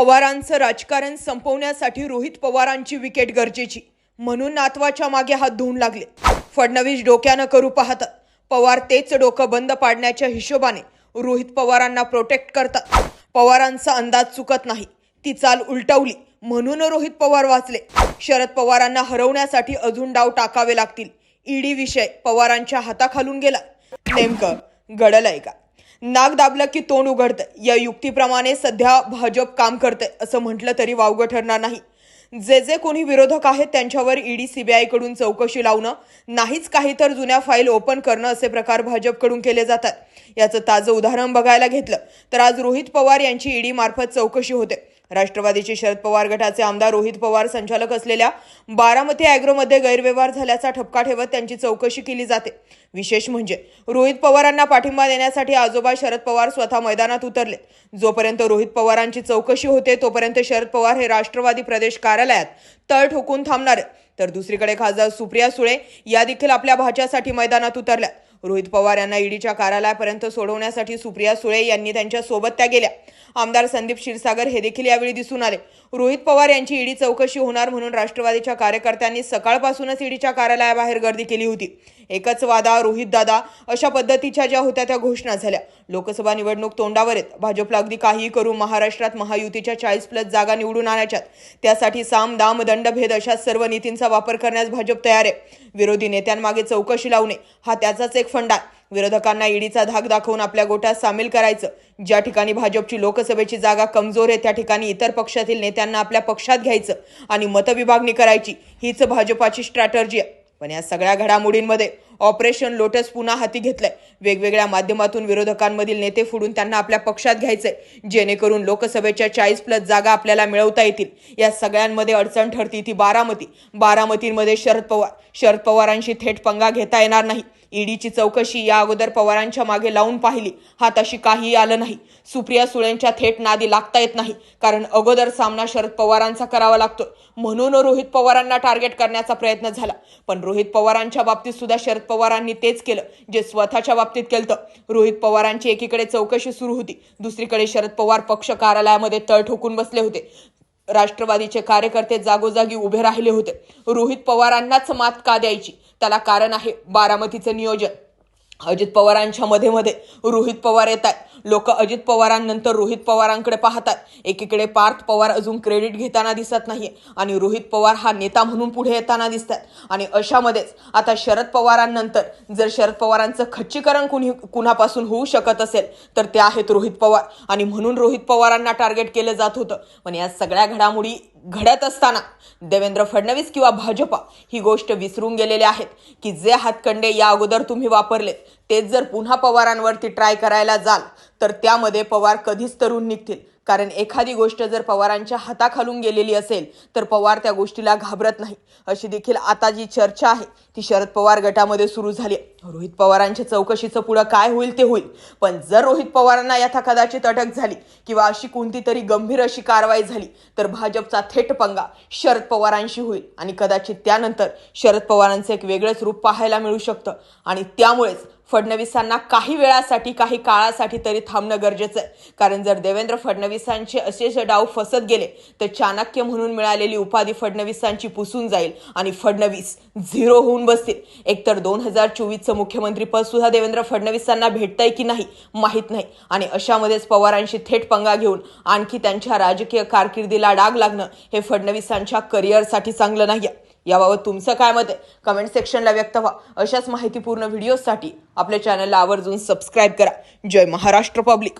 पवारांचं राजकारण संपवण्यासाठी रोहित पवारांची विकेट गरजेची. म्हणून नातवाच्या मागे हात धुवून लागले. फडणवीस डोक्यानं करू पाहतात. पवार तेच डोकं बंद पाडण्याच्या हिशोबाने रोहित पवारांना प्रोटेक्ट करतात. पवारांचा अंदाज चुकत नाही. ती चाल उलटवली. म्हणून रोहित पवार वाचले. शरद पवारांना हरवण्यासाठी अजून डाव टाकावे लागतील. ईडी विषय पवारांच्या हाताखालून गेला. नेमकं घडलंय का? नाक दाबलं की तोंड उघडतं. या युक्तीप्रमाणे सध्या भाजप काम करते असं म्हटलं तरी वावगं ठरणार नाही. जे जे कोणी विरोधक आहेत त्यांच्यावर ईडी सीबीआयकडून चौकशी लावणं नाहीच काही तर जुन्या फाईल ओपन करणं असे प्रकार भाजपकडून केले जातात. याचं ताजं उदाहरण बघायला घेतलं तर आज रोहित पवार यांची ईडी मार्फत चौकशी होते. राष्ट्रवादीचे शरद पवार गटाचे आमदार रोहित पवार संचालक असलेल्या बारामती अॅग्रोमध्ये गैरव्यवहार झाल्याचा ठपका ठेवत त्यांची चौकशी केली जाते. विशेष म्हणजे रोहित पवारांना पाठिंबा देण्यासाठी आजोबा शरद पवार स्वतः मैदानात उतरले. जोपर्यंत रोहित पवारांची चौकशी होते तोपर्यंत शरद पवार हे राष्ट्रवादी प्रदेश कार्यालयात तळ ठोकून थांबणार. तर दुसरीकडे खासदार सुप्रिया सुळे या देखील आपल्या भाच्यासाठी मैदानात उतरल्या रोहित पवार यांना ईडीच्या कार्यालयापर्यंत सोडवण्यासाठी सुप्रिया सुळे यांनी त्यांच्यासोबत त्या गेल्या. आमदार संदीप क्षीरसागर हे देखील यावेळी दिसून आले. रोहित पवार यांची ईडी चौकशी होणार म्हणून राष्ट्रवादीच्या कार्यकर्त्यांनी सकाळपासूनच ईडीच्या कार्यालयाबाहेर गर्दी केली होती. एकच वादा रोहित दादा अशा पद्धतीच्या ज्या होत्या त्या घोषणा झाल्या. लोकसभा निवडणूक तोंडावर आहेत भाजपला अगदी काहीही करू महाराष्ट्रात महायुतीच्या चाळीस प्लस जागा निवडून आणायच्यात. त्यासाठी साम दाम दंडभेद अशा सर्व नीतींचा वापर करण्यास भाजप तयार आहे. विरोधी नेत्यांमागे चौकशी लावणे हा त्याचाच एक फंडात. विरोधकांना ईडीचा धाक दाखवून आपल्या गोटात सामील करायचं. ज्या ठिकाणी भाजपची लोकसभेची जागा कमजोर आहे त्या ठिकाणी इतर पक्षातील नेत्यांना आपल्या पक्षात घ्यायचं आणि मतविभागणी करायची. हीच भाजपाची स्ट्रॅटर्जी आहे. पण या सगळ्या घडामोडींमध्ये ऑपरेशन लोटस पुन्हा हाती घेतलंय. वेगवेगळ्या माध्यमातून विरोधकांमधील नेते फुडून त्यांना आपल्या पक्षात घ्यायचंय. जेणेकरून लोकसभेच्या चाळीस प्लस जागा आपल्याला मिळवता येतील. या सगळ्यांमध्ये अडचण ठरती ती बारामती. बारामतीमध्ये शरद पवार. शरद पवारांशी थेट पंगा घेता येणार नाही. ईडीची चौकशी या अगोदर पवारांच्या मागे लावून पाहिली. हा तशी काही आलं नाही. सुप्रिया सुळेंच्या थेट नादी लागता येत नाही कारण अगोदर सामना शरद पवारांचा करावा लागतो म्हणून रोहित पवारांना टार्गेट करण्याचा प्रयत्न झाला. पण रोहित पवारांच्या बाबतीत सुद्धा शरद पवारांनी तेच केलं जे स्वतःच्या बाबतीत केलं रोहित पवारांची एकीकडे चौकशी सुरू होती. दुसरीकडे शरद पवार पक्ष कार्यालयामध्ये तळ ठोकून बसले होते. राष्ट्रवादीचे कार्यकर्ते जागोजागी उभे राहिले होते. रोहित पवारांनाच मात का द्यायची? त्याला कारण आहे बारामतीचं नियोजन. अजित पवारांच्या मध्ये मध्ये रोहित पवार येत आहेत लोक अजित पवारांनंतर रोहित पवारांकडे पाहतात एकीकडे पार्थ पवार अजून क्रेडिट घेताना दिसत नाही आणि रोहित पवार हा नेता म्हणून पुढे येताना दिसतात आणि अशामध्येच आता शरद पवारांनंतर जर शरद पवारांचं खच्चीकरण कुणी कुणापासून होऊ शकत असेल तर ते आहेत रोहित पवार. आणि म्हणून रोहित पवारांना टार्गेट केलं जात होतं. पण या सगळ्या घडामोडी घडत असताना देवेंद्र फडणवीस किंवा भाजपा ही गोष्ट विसरून गेलेले आहेत की जे हातकंडे या अगोदर तुम्ही वापरले तेच जर पुन्हा पवारांवरती ट्राय करायला जाल तर त्यामध्ये पवार कधीच तरुण निघतील. कारण एखादी गोष्ट जर पवारांच्या हाताखालून गेलेली असेल तर पवार त्या गोष्टीला घाबरत नाही. अशी देखील आता जी चर्चा आहे ती शरद पवार गटामध्ये सुरू झाली आहे. रोहित पवारांच्या चौकशीचं पुढं काय होईल ते होईल. पण जर रोहित पवारांना यथा कदाचित अटक झाली किंवा अशी कोणती तरी गंभीर अशी कारवाई झाली तर भाजपचा थेट पंगा शरद पवारांशी होईल. आणि कदाचित त्यानंतर शरद पवारांचं एक वेगळंच रूप पाहायला मिळू शकतं. आणि त्यामुळेच फडणवीसांना काही वेळासाठी काही काळासाठी तरी थांबणं गरजेचं आहे. कारण जर देवेंद्र फडणवीसांचे असेच डाव फसत गेले तर चाणक्य म्हणून मिळालेली उपाधी फडणवीसांची पुसून जाईल आणि फडणवीस झिरो होऊन बसतील. एकतर दोन हजार चोवीसचं मुख्यमंत्रीपद सुद्धा देवेंद्र फडणवीसांना भेटतंय की नाही माहीत नाही. आणि अशामध्येच पवारांशी थेट पंगा घेऊन आणखी त्यांच्या राजकीय कारकिर्दीला डाग लागणं हे फडणवीसांच्या करिअरसाठी चांगलं नाही याबाबत तुमचं काय मत आहे? कमेंट सेक्शनला व्यक्त व्हा. अशाच माहितीपूर्ण व्हिडिओसाठी आपल्या चॅनलला आवर्जून सबस्क्राईब करा. जय महाराष्ट्र पब्लिक